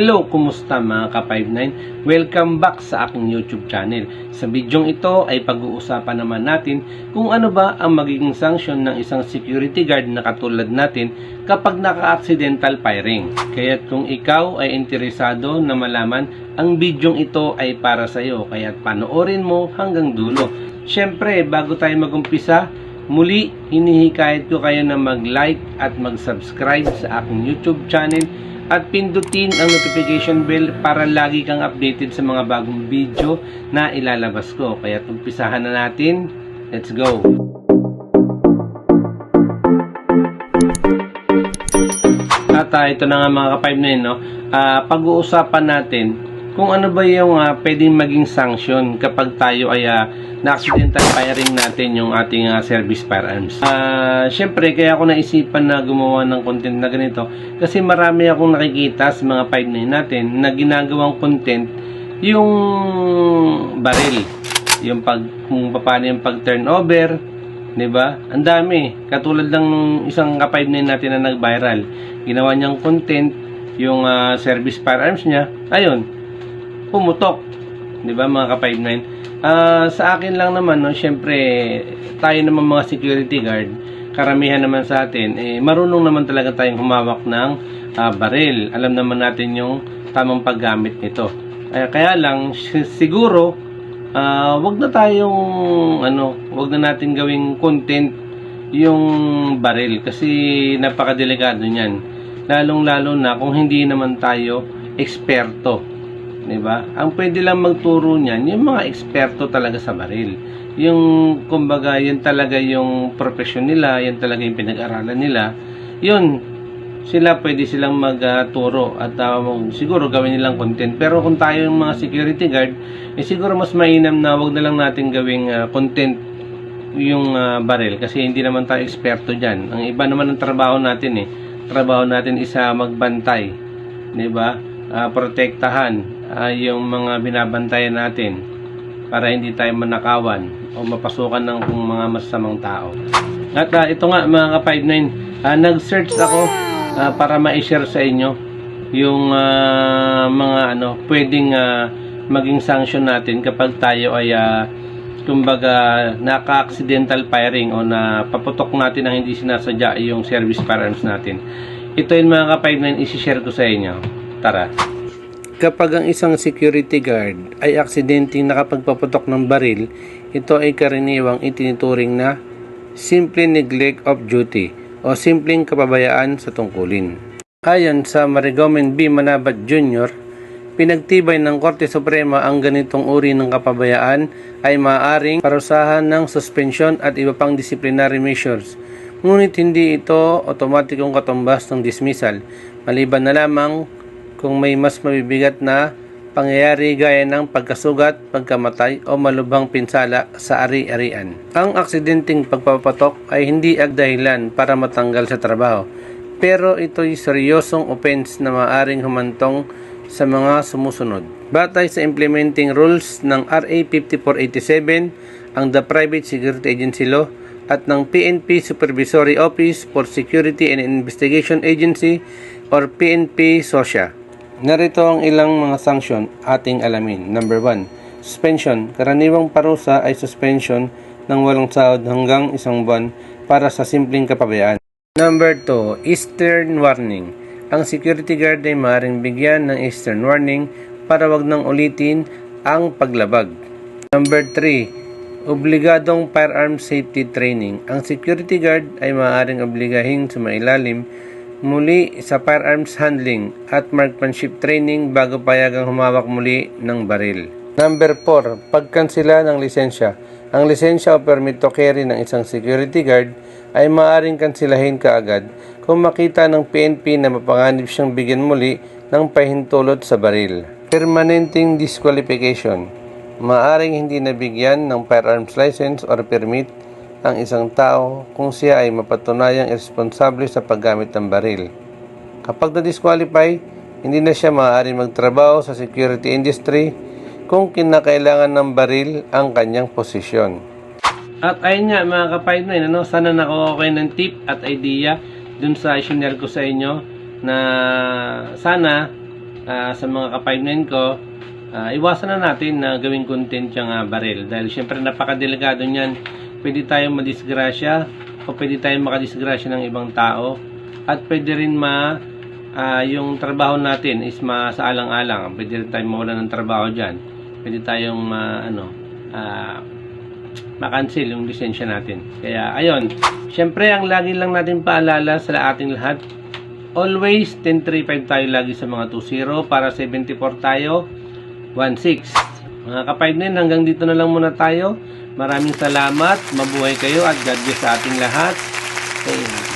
Hello, kumusta mga ka-59? Welcome back sa aking YouTube channel. Sa bidyong ito ay pag-uusapan naman natin kung ano ba ang magiging sanction ng isang security guard na katulad natin kapag naka-accidental firing. Kaya kung ikaw ay interesado na malaman, ang bidyong ito ay para sa iyo. Kaya panoorin mo hanggang dulo. Siyempre, bago tayo magumpisa, muli hinihikayat ko kayo na mag-like at mag-subscribe sa aking YouTube channel at pindutin ang notification bell para lagi kang updated sa mga bagong video na ilalabas ko. Kaya umpisahan na natin. Let's go! At ah, ito na nga mga ka-5 na yun, no? Ah, pag-uusapan natin kung ano ba yung ah, pwedeng maging sanction kapag tayo ay ah, na-accidental firing natin yung ating ah, service firearms. Ah, Siyempre, kaya ako naisipan na gumawa ng content na ganito kasi marami akong nakikita sa mga 5 natin na ginagawang content yung baril. Yung pag, kung paano yung pag turnover, 'di ba? Ang dami. Katulad ng isang ka-5 natin na nag-viral. Ginawa niyang content yung ah, service firearms niya. Ayun, pumutok. 'Di ba mga ka-59? Ah, sa akin lang naman no, syempre tayo naman mga security guard, karamihan naman sa atin eh marunong naman talaga tayong humawak ng ah, baril. Alam naman natin yung tamang paggamit nito. Eh, kaya lang si- siguro ah, wag na tayong ano, wag na natin gawing content yung baril kasi napakadelikado niyan. Lalong-lalo na kung hindi naman tayo eksperto. 'Di ba? Ang pwede lang magturo niyan yung mga eksperto talaga sa baril. Yung kumbaga, yun talaga yung profession nila, yan talaga yung pinag-aralan nila. Yun, sila pwede silang magturo at uh, siguro gawin nilang content. Pero kung tayo yung mga security guard, eh siguro mas mainam na wag na lang natin gawing ah, content yung ah, baril kasi hindi naman tayo eksperto diyan. Ang iba naman ng trabaho natin eh. Trabaho natin isa magbantay, 'di ba? Ah, protektahan ah, yung mga binabantayan natin para hindi tayo manakawan o mapasukan ng kung mga masamang tao. At ah, ito nga mga ka-59, ah, nag-search ako ah, para ma-share sa inyo yung ah, mga ano, pwedeng ah, maging sanction natin kapag tayo ay ah, kumbaga naka-accidental firing o na paputok natin ang hindi sinasadya yung service firearms natin. Ito yung mga ka-59 isi-share ko sa inyo. Tara. Kapag ang isang security guard ay aksidenteng nakapagpaputok ng baril, ito ay karaniwang itinituring na simple neglect of duty o simpleng kapabayaan sa tungkulin. Ayon sa Marigomen B. Manabat Jr., pinagtibay ng Korte Suprema ang ganitong uri ng kapabayaan ay maaaring parusahan ng suspension at iba pang disciplinary measures. Ngunit hindi ito otomatikong katumbas ng dismissal, maliban na lamang kung may mas mabibigat na pangyayari gaya ng pagkasugat, pagkamatay o malubhang pinsala sa ari-arian. Ang aksidenteng pagpapatok ay hindi agdahilan para matanggal sa trabaho, pero ito'y seryosong offense na maaring humantong sa mga sumusunod. Batay sa implementing rules ng RA 5487, ang The Private Security Agency Law at ng PNP Supervisory Office for Security and Investigation Agency or PNP SOSIA. Narito ang ilang mga sanction ating alamin. Number 1. Suspension. Karaniwang parusa ay suspension ng walang sahod hanggang isang buwan para sa simpleng kapabayaan. Number 2. Eastern Warning. Ang security guard ay maaaring bigyan ng Eastern Warning para wag nang ulitin ang paglabag. Number 3. Obligadong firearm safety training. Ang security guard ay maaaring obligahin sumailalim muli sa firearms handling at marksmanship training bago payagang humawak muli ng baril. Number 4. Pagkansila ng lisensya. Ang lisensya o permit to carry ng isang security guard ay maaaring kansilahin kaagad kung makita ng PNP na mapanganib siyang bigyan muli ng pahintulot sa baril. Permanenting disqualification. Maaring hindi nabigyan ng firearms license or permit ang isang tao kung siya ay mapatunayang irresponsable sa paggamit ng baril. Kapag na-disqualify, hindi na siya maaari magtrabaho sa security industry kung kinakailangan ng baril ang kanyang posisyon. At ayun nga mga kapayad na ano, sana nakuha kayo ng tip at idea dun sa isinare ko sa inyo na sana ah, sa mga ka-5-9 ko, ah, iwasan na natin na gawing content yung ah, baril. Dahil syempre napakadelikado niyan. Pwede tayong madisgrasya o pwede tayong makadisgrasya ng ibang tao. At pwede rin ma ah, yung trabaho natin is masaalang-alang. Pwede rin tayong mawalan ng trabaho dyan. Pwede tayong ma, ano, ah, makancel yung lisensya natin. Kaya, ayun. Syempre, ang lagi lang natin paalala sa ating lahat, always 1035 tayo lagi sa mga 20 para 74 tayo 16. Mga ka-5 hanggang dito na lang muna tayo. Maraming salamat, mabuhay kayo at God bless sa ating lahat. Okay.